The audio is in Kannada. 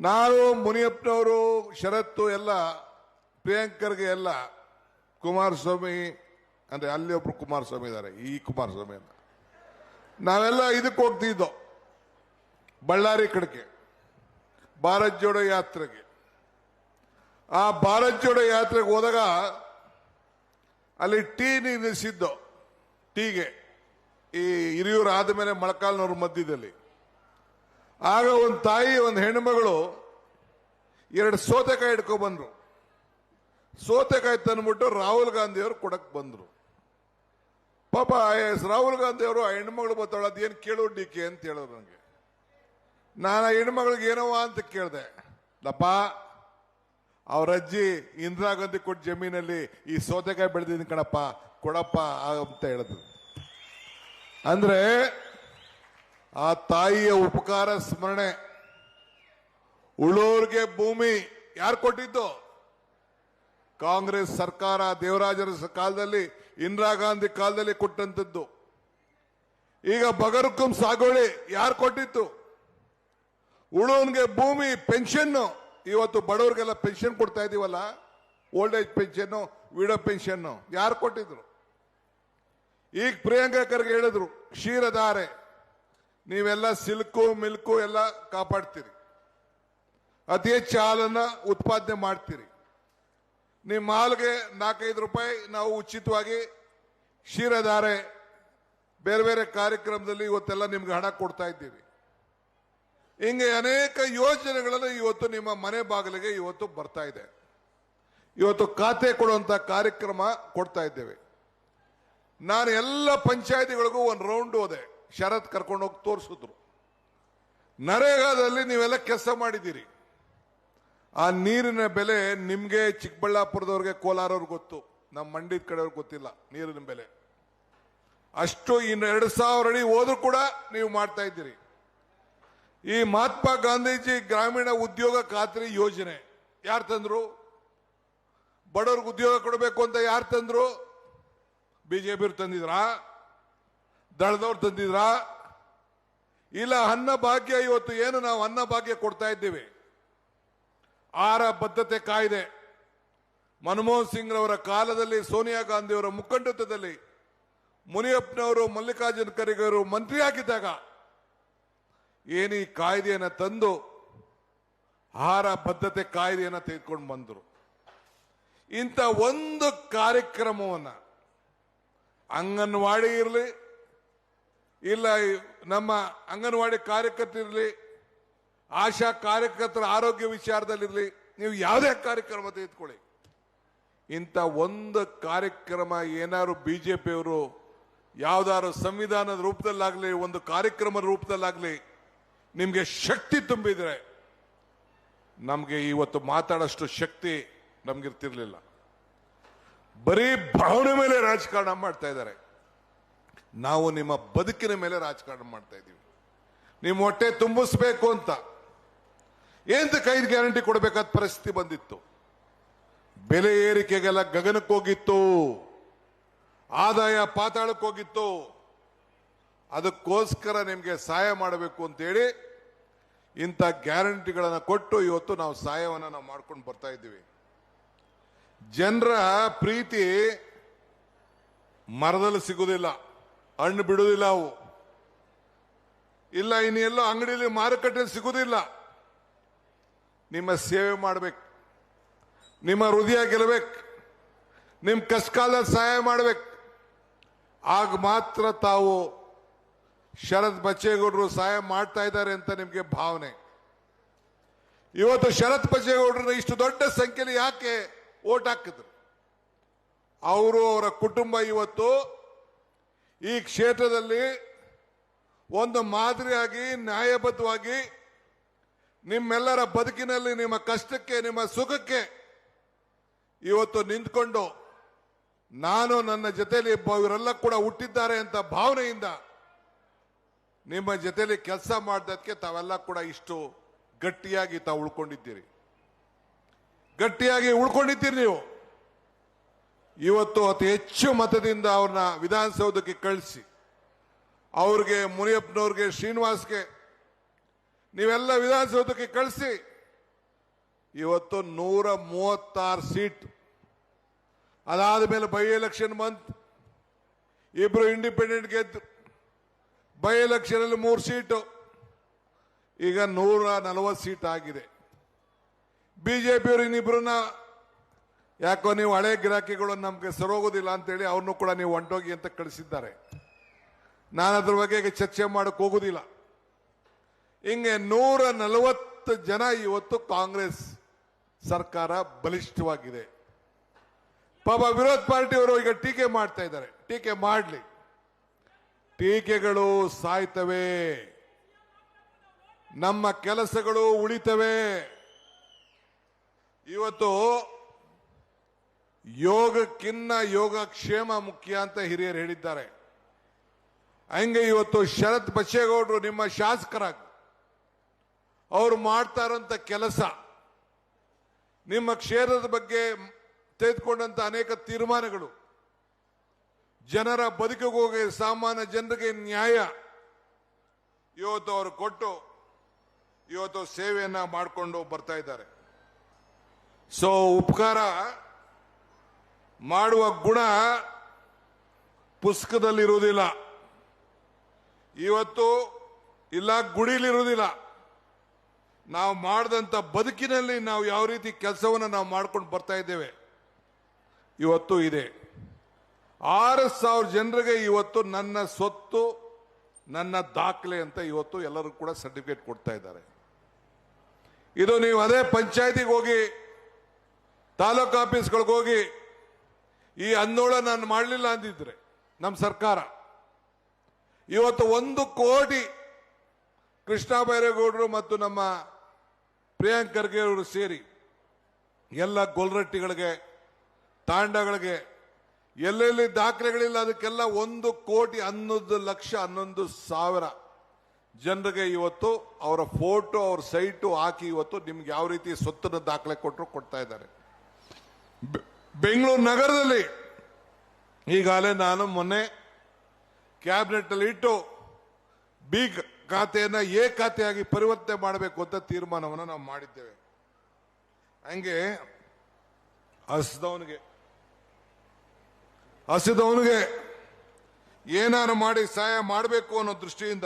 ನಾನು ಮುನಿಯಪ್ಪನವರು, ಶರತ್ತು ಎಲ್ಲ, ಪ್ರಿಯಾಂಕರ್ಗೆ ಎಲ್ಲ, ಕುಮಾರಸ್ವಾಮಿ, ಅಂದರೆ ಅಲ್ಲಿ ಒಬ್ರು ಕುಮಾರಸ್ವಾಮಿ ಇದ್ದಾರೆ ಈ ಕುಮಾರಸ್ವಾಮಿ ಅಂತ. ನಾವೆಲ್ಲ ಇದಕ್ಕೆ ಹೋಗ್ತಿದ್ದೋ, ಬಳ್ಳಾರಿ ಕಡೆಗೆ ಭಾರತ್ ಜೋಡೋ ಯಾತ್ರೆಗೆ. ಆ ಭಾರತ್ ಜೋಡೋ ಯಾತ್ರೆಗೆ ಹೋದಾಗ, ಅಲ್ಲಿ ಟೀ ನಿಲ್ಲಿಸಿದ್ದು, ಟೀಗೆ. ಈ ಹಿರಿಯೂರು ಆದಮೇಲೆ ಮೊಳಕಾಲ್ನವ್ರ ಮಧ್ಯದಲ್ಲಿ. ಆಗ ಒಂದು ತಾಯಿ, ಒಂದು ಹೆಣ್ಮಗಳು ಎರಡು ಸೋತೆಕಾಯಿ ಇಟ್ಕೊಬಂದ್ರು ಬಂದ್ರು. ಸೋತೆಕಾಯಿ ತಂದ್ಬಿಟ್ಟು ರಾಹುಲ್ ಗಾಂಧಿ ಅವರು ಕೊಡಕ್ ಬಂದ್ರು. ಪಾಪ ಎಸ್ ರಾಹುಲ್ ಗಾಂಧಿ ಅವರು ಆ ಹೆಣ್ಮಗಳು ಬರ್ತಾಳೆ ಅದೇನು ಕೇಳು ಡಿ ಕೆ ಅಂತ ಹೇಳಿದ್ರು ನನಗೆ ನಾನು ಆ ಹೆಣ್ಮಗಳಿಗೆ ಏನವ ಅಂತ ಕೇಳಿದೆ. ಲಪ್ಪ, ಅವ್ರ ಅಜ್ಜಿ ಇಂದಿರಾ ಗಾಂಧಿ ಕೊಟ್ಟ ಜಮೀನಲ್ಲಿ ಈ ಸೋತೆಕಾಯಿ ಬೆಳೆದಿದ್ದೀನಿ ಕಣಪ್ಪ, ಕೊಡಪ್ಪ ಅಂತ ಹೇಳಿದ್ರು. ಅಂದ್ರೆ ಆ ತಾಯಿಯ ಉಪಕಾರ, ಸ್ಮರಣೆ. ಉಳೋರ್ಗೆ ಭೂಮಿ ಯಾರು ಕೊಟ್ಟಿದ್ದು? ಕಾಂಗ್ರೆಸ್ ಸರ್ಕಾರ ದೇವರಾಜರ ಕಾಲದಲ್ಲಿ, ಇಂದಿರಾ ಗಾಂಧಿ ಕಾಲದಲ್ಲಿ ಕೊಟ್ಟಂತದ್ದು ಈಗ ಬಗರುಕುಂ ಸಾಗುವಳಿ ಯಾರು ಕೊಟ್ಟಿತ್ತು? ಉಳೋನ್ಗೆ ಭೂಮಿ ಪೆನ್ಷನ್ ಇವತ್ತು ಬಡವರಿಗೆಲ್ಲ ಪೆನ್ಷನ್ ಕೊಡ್ತಾ ಇದೀವಲ್ಲ? Old age pension widow pension ಯಾರು ಕೊಟ್ಟಿದ್ರು? ಈಗ ಪ್ರಿಯಾಂಕಾ ಖರ್ಗೆ ಹೇಳಿದ್ರು, ಕ್ಷೀರಧಾರೆ. ನೀವೆಲ್ಲ ಸಿಲ್ಕು, ಮಿಲ್ಕು ಎಲ್ಲ ಕಾಪಾಡ್ತೀರಿ. ಅತಿ ಹೆಚ್ಚು ಹಾಲನ್ನ ಉತ್ಪಾದನೆ ಮಾಡ್ತೀರಿ. ನಿಮ್ಮ ಹಾಲ್ಗೆ ನಾಲ್ಕೈದು ರೂಪಾಯಿ ನಾವು ಉಚಿತವಾಗಿ ಕ್ಷೀರಧಾರೆ, ಬೇರೆ ಬೇರೆ ಕಾರ್ಯಕ್ರಮದಲ್ಲಿ ಇವತ್ತೆಲ್ಲ ನಿಮ್ಗೆ ಹಣ ಕೊಡ್ತಾ ಇದ್ದೀವಿ. ಹಿಂಗೆ ಅನೇಕ ಯೋಜನೆಗಳನ್ನು ಇವತ್ತು ನಿಮ್ಮ ಮನೆ ಬಾಗಿಲಿಗೆ ಇವತ್ತು ಬರ್ತಾ ಇದೆ. ಇವತ್ತು ಖಾತೆ ಕೊಡುವಂತ ಕಾರ್ಯಕ್ರಮ ಕೊಡ್ತಾ ಇದ್ದೇವೆ. ನಾನು ಎಲ್ಲ ಪಂಚಾಯತಿಗಳಿಗೂ ಒಂದು ರೌಂಡ್ ಹೋದೆ. ಶರತ್ ಕರ್ಕೊಂಡು ಹೋಗಿ ತೋರಿಸಿದ್ರು. ನರೇಗಾದಲ್ಲಿ ನೀವೆಲ್ಲ ಕೆಲಸ ಮಾಡಿದ್ದೀರಿ. ಆ ನೀರಿನ ಬೆಲೆ ನಿಮಗೆ ಚಿಕ್ಕಬಳ್ಳಾಪುರದವ್ರಿಗೆ ಕೋಲಾರವ್ರಿಗೆ ಗೊತ್ತು. ನಮ್ಮ ಮಂಡ್ಯದ ಕಡೆಯವ್ರಿಗೆ ಗೊತ್ತಿಲ್ಲ ನೀರಿನ ಬೆಲೆ. ಅಷ್ಟು ಇನ್ನು ಎರಡು ಸಾವಿರ ಅಡಿ ಹೋದ್ರೂ ಕೂಡ ನೀವು ಮಾಡ್ತಾ ಇದ್ದೀರಿ. ಈ ಮಹಾತ್ಮ ಗಾಂಧೀಜಿ ಗ್ರಾಮೀಣ ಉದ್ಯೋಗ ಖಾತ್ರಿ ಯೋಜನೆ, ಯಾರು ತಂದ್ರು? ಬಡವ್ರಿಗೆ ಉದ್ಯೋಗ ಕೊಡಬೇಕು ಅಂತ ಯಾರು ತಂದ್ರು? ಬಿಜೆಪಿ ತಂದಿದ್ರಾ? ದಳದವ್ರು ತಂದಿದ್ರಾ? ಇಲ್ಲ, ಅನ್ನ ಭಾಗ್ಯ ಇವತ್ತು ಏನು ನಾವು ಅನ್ನ ಭಾಗ್ಯ ಕೊಡ್ತಾ ಇದ್ದೀವಿ? ಆಹಾರ ಬದ್ಧತೆ ಕಾಯ್ದೆ. ಮನಮೋಹನ್ ಸಿಂಗ್ ರವರ ಕಾಲದಲ್ಲಿ ಸೋನಿಯಾ ಗಾಂಧಿ ಅವರ ಮುಖಂಡತ್ವದಲ್ಲಿ ಮುನಿಯಪ್ಪನವರು, ಮಲ್ಲಿಕಾರ್ಜುನ ಖರ್ಗೆ ಅವರು ಮಂತ್ರಿ ಆಗಿದ್ದಾಗ ಏನು ಕಾಯ್ದೆಯನ್ನು ತಂದು ಆಹಾರ ಬದ್ಧತೆ ಕಾಯ್ದೆಯನ್ನು ತೆಗೆದುಕೊಂಡು ಬಂದರು. ಇಂಥ ಒಂದು ಕಾರ್ಯಕ್ರಮವನ್ನ ಅಂಗನವಾಡಿ ಇರಲಿ ಇಲ್ಲ ನಮ್ಮ ಅಂಗನವಾಡಿ ಕಾರ್ಯಕರ್ತರಿರಲಿ, ಆಶಾ ಕಾರ್ಯಕರ್ತರ ಆರೋಗ್ಯ ವಿಚಾರದಲ್ಲಿರಲಿ, ನೀವು ಯಾವುದೇ ಕಾರ್ಯಕ್ರಮ ತೆಗೆದುಕೊಳ್ಳಿ. ಇಂಥ ಒಂದು ಕಾರ್ಯಕ್ರಮ ಏನಾದ್ರು ಬಿ ಜೆ ಪಿಯವರು ಯಾವುದಾದ್ರು ಸಂವಿಧಾನದ ರೂಪದಲ್ಲಾಗಲಿ, ಒಂದು ಕಾರ್ಯಕ್ರಮದ ರೂಪದಲ್ಲಾಗಲಿ, ನಿಮಗೆ ಶಕ್ತಿ ತುಂಬಿದರೆ, ನಮಗೆ ಇವತ್ತು ಮಾತಾಡೋಷ್ಟು ಶಕ್ತಿ ನಮಗಿರ್ತಿರ್ಲಿಲ್ಲ. ಬರೀ ಭಾವನೆ ಮೇಲೆ ರಾಜಕಾರಣ ಮಾಡ್ತಾ ಇದ್ದಾರೆ. ನಾವು ನಿಮ್ಮ ಬದುಕಿನ ಮೇಲೆ ರಾಜಕಾರಣ ಮಾಡ್ತಾ ಇದ್ದೀವಿ. ನಿಮ್ಮ ಹೊಟ್ಟೆ ತುಂಬಿಸ್ಬೇಕು ಅಂತ. ಏಂತ ಕೈದು ಗ್ಯಾರಂಟಿ ಕೊಡಬೇಕಾದ ಪರಿಸ್ಥಿತಿ ಬಂದಿತ್ತು. ಬೆಲೆ ಏರಿಕೆಗೆಲ್ಲ ಗಗನಕ್ಕೆ ಹೋಗಿತ್ತು. ಆದಾಯ ಪಾತಾಳಕ್ಕೆ ಹೋಗಿತ್ತು. ಅದಕ್ಕೋಸ್ಕರ ನಿಮಗೆ ಸಹಾಯ ಮಾಡಬೇಕು ಅಂತೇಳಿ ಇಂಥ ಗ್ಯಾರಂಟಿಗಳನ್ನು ಕೊಟ್ಟು ಇವತ್ತು ನಾವು ಸಹಾಯವನ್ನು ನಾವು ಮಾಡ್ಕೊಂಡು ಬರ್ತಾ ಇದ್ದೀವಿ. ಜನರ ಪ್ರೀತಿ ಮರದಲ್ಲಿ ಸಿಗುವುದಿಲ್ಲ ಹಣ್ಣು ಬಿಡುವುದಿಲ್ಲ ಅವು. ಇಲ್ಲ ಇನ್ನೆಲ್ಲೋ ಅಂಗಡಿಯಲ್ಲಿ ಮಾರುಕಟ್ಟೆ ಸಿಗುವುದಿಲ್ಲ. ನಿಮ್ಮ ಸೇವೆ ಮಾಡಬೇಕು. ನಿಮ್ಮ ಹೃದಯ ಗೆಲ್ಲಬೇಕು. ನಿಮ್ಮ ಕಸ್ಕಾಲ ಸಹಾಯ ಮಾಡಬೇಕು. ಆಗ ಮಾತ್ರ ತಾವು ಶರತ್ ಬಚ್ಚೇಗೌಡರು ಸಹಾಯ ಮಾಡ್ತಾ ಇದ್ದಾರೆ ಅಂತ ನಿಮಗೆ ಭಾವನೆ. ಇವತ್ತು ಶರತ್ ಬಚ್ಚೇಗೌಡರನ್ನ ಇಷ್ಟು ದೊಡ್ಡ ಸಂಖ್ಯೆಯಲ್ಲಿ ಯಾಕೆ ಓಟ್ ಹಾಕಿದ್ರು? ಅವರು ಅವರ ಕುಟುಂಬ ಇವತ್ತು ಈ ಕ್ಷೇತ್ರದಲ್ಲಿ ಒಂದು ಮಾದರಿಯಾಗಿ, ನ್ಯಾಯಬದ್ಧವಾಗಿ ನಿಮ್ಮೆಲ್ಲರ ಬದುಕಿನಲ್ಲಿ, ನಿಮ್ಮ ಕಷ್ಟಕ್ಕೆ, ನಿಮ್ಮ ಸುಖಕ್ಕೆ ಇವತ್ತು ನಿಂತ್ಕೊಂಡು ನಾನು ನನ್ನ ಜೊತೆಯಲ್ಲಿ ಇವರೆಲ್ಲ ಕೂಡ ಹುಟ್ಟಿದ್ದಾರೆ ಅಂತ ಭಾವನೆಯಿಂದ ನಿಮ್ಮ ಜೊತೆಯಲ್ಲಿ ಕೆಲಸ ಮಾಡಿದಕ್ಕೆ ತಾವೆಲ್ಲ ಕೂಡ ಇಷ್ಟು ಗಟ್ಟಿಯಾಗಿ ತಾವು ಉಳ್ಕೊಂಡಿದ್ದೀರಿ. ಗಟ್ಟಿಯಾಗಿ ಉಳ್ಕೊಂಡಿದ್ದೀರಿ ನೀವು. ಇವತ್ತು ಅತಿ ಹೆಚ್ಚು ಮತದಿಂದ ಅವ್ರನ್ನ ವಿಧಾನಸೌಧಕ್ಕೆ ಕಳಿಸಿ. ಅವ್ರಿಗೆ, ಮುನಿಯಪ್ಪನವ್ರಿಗೆ, ಶ್ರೀನಿವಾಸ್ಗೆ ನೀವೆಲ್ಲ ವಿಧಾನಸೌಧಕ್ಕೆ ಕಳಿಸಿ. ಇವತ್ತು ನೂರ ಮೂವತ್ತಾರು ಸೀಟ್. ಅದಾದ ಮೇಲೆ ಬೈ ಎಲೆಕ್ಷನ್ ಬಂತು. ಇಬ್ರು ಇಂಡಿಪೆಂಡೆಂಟ್ ಗೆದ್ದು ಬೈ ಎಲೆಕ್ಷನ್ ಅಲ್ಲಿ ಮೂರು ಸೀಟು. ಈಗ ನೂರ ನಲವತ್ತು ಸೀಟ್ ಆಗಿದೆ. ಬಿಜೆಪಿಯವರು ಇನ್ನಿಬ್ರನ್ನ ಯಾಕೋ ನೀವು ಹಳೆ ಗಿರಾಕಿಗಳು ನಮ್ಗೆ ಸರೋಗೋದಿಲ್ಲ ಅಂತೇಳಿ ಅವ್ರನ್ನೂ ಕೂಡ ನೀವು ಹೊಂಟೋಗಿ ಅಂತ ಕಳಿಸಿದ್ದಾರೆ. ನಾನು ಅದ್ರ ಬಗ್ಗೆ ಚರ್ಚೆ ಮಾಡಕ್ ಹೋಗುದಿಲ್ಲ. ಹಿಂಗೆ ನೂರ ನಲವತ್ತು ಜನ ಇವತ್ತು ಕಾಂಗ್ರೆಸ್ ಸರ್ಕಾರ ಬಲಿಷ್ಠವಾಗಿದೆ. ಪಾಪ ವಿರೋಧ ಪಾರ್ಟಿಯವರು ಈಗ ಟೀಕೆ ಮಾಡ್ತಾ ಇದ್ದಾರೆ. ಟೀಕೆ ಮಾಡಲಿ. ಟೀಕೆಗಳು ಸಾಯ್ತವೆ. ನಮ್ಮ ಕೆಲಸಗಳು ಉಳಿತವೆ. ಇವತ್ತು ಯೋಗಕ್ಕಿನ್ನ ಯೋಗಕ್ಷೇಮ ಮುಖ್ಯ ಅಂತ ಹಿರಿಯರು ಹೇಳಿದ್ದಾರೆ. ಹಂಗೆ ಇವತ್ತು ಶರತ್ ಬಚ್ಚೇಗೌಡರು ನಿಮ್ಮ ಶಾಸಕರಾಗಿ, ಅವ್ರು ಮಾಡ್ತಾ ಕೆಲಸ, ನಿಮ್ಮ ಕ್ಷೇತ್ರದ ಬಗ್ಗೆ ತೆಗೆದುಕೊಂಡಂತ ಅನೇಕ ತೀರ್ಮಾನಗಳು, ಜನರ ಬದುಕಿಗೋಗಿ ಸಾಮಾನ್ಯ ಜನರಿಗೆ ನ್ಯಾಯ ಇವತ್ತು ಅವರು ಕೊಟ್ಟು ಇವತ್ತು ಸೇವೆಯನ್ನ ಮಾಡಿಕೊಂಡು ಬರ್ತಾ ಇದ್ದಾರೆ. ಸೊ ಉಪಕಾರ ಮಾಡುವ ಗುಣ ಪುಸ್ತಕದಲ್ಲಿರುವುದಿಲ್ಲ. ಇವತ್ತು ಇಲ್ಲ ಗುಡಿಲಿರುವುದಿಲ್ಲ ನಾವು ಮಾಡಿದಂಥ ಬದುಕಿನಲ್ಲಿ ನಾವು ಯಾವ ರೀತಿ ಕೆಲಸವನ್ನು ನಾವು ಮಾಡ್ಕೊಂಡು ಬರ್ತಾ ಇದ್ದೇವೆ? ಇವತ್ತು ಇದೆ. ಆರು ಸಾವಿರ ಜನರಿಗೆ ಇವತ್ತು ನನ್ನ ಸ್ವತ್ತು, ನನ್ನ ದಾಖಲೆ ಅಂತ ಇವತ್ತು ಎಲ್ಲರೂ ಕೂಡ ಸರ್ಟಿಫಿಕೇಟ್ ಕೊಡ್ತಾ ಇದ್ದಾರೆ. ಇದು ನೀವು ಅದೇ ಪಂಚಾಯತಿಗೆ ಹೋಗಿ, ತಾಲೂಕು ಆಫೀಸ್ಗಳಿಗೆ ಹೋಗಿ ಈ ಅನ್ನೋಳ ನಾನು ಮಾಡಲಿಲ್ಲ ಅಂದಿದ್ರೆ, ನಮ್ಮ ಸರ್ಕಾರ. ಇವತ್ತು ಒಂದು ಕೋಟಿ ಕೃಷ್ಣ ಬೈರೇಗೌಡರು ಮತ್ತು ನಮ್ಮ ಪ್ರಿಯಾಂಕ್ ಖರ್ಗೆ ಅವರು ಸೇರಿ ಎಲ್ಲ ಗೊಲ್ರಟ್ಟಿಗಳಿಗೆ, ತಾಂಡಗಳಿಗೆ, ಎಲ್ಲೆಲ್ಲಿ ದಾಖಲೆಗಳಿಲ್ಲ, ಅದಕ್ಕೆಲ್ಲ ಒಂದು ಕೋಟಿ ಹನ್ನೊಂದು ಲಕ್ಷ ಹನ್ನೊಂದು ಸಾವಿರ ಜನರಿಗೆ ಇವತ್ತು ಅವರ ಫೋಟೋ, ಅವ್ರ ಸೈಟು ಹಾಕಿ ಇವತ್ತು ನಿಮ್ಗೆ ಯಾವ ರೀತಿ ಸ್ವತ್ತನ್ನು ದಾಖಲೆ ಕೊಟ್ಟರು ಕೊಡ್ತಾ ಇದ್ದಾರೆ. ಬೆಂಗಳೂರು ನಗರದಲ್ಲಿ ಈಗಾಗಲೇ ನಾನು ಮೊನ್ನೆ ಕ್ಯಾಬಿನೆಟ್ ಅಲ್ಲಿ ಇಟ್ಟು ಬಿ ಖಾತೆಯನ್ನ ಎ ಖಾತೆಯಾಗಿ ಪರಿವರ್ತನೆ ಮಾಡಬೇಕು ಅಂತ ತೀರ್ಮಾನವನ್ನು ನಾವು ಮಾಡಿದ್ದೇವೆ. ಹಂಗೆ ಹಸಿದವನಿಗೆ ಹಸಿದವನಿಗೆ ಏನಾರು ಮಾಡಿ ಸಹಾಯ ಮಾಡಬೇಕು ಅನ್ನೋ ದೃಷ್ಟಿಯಿಂದ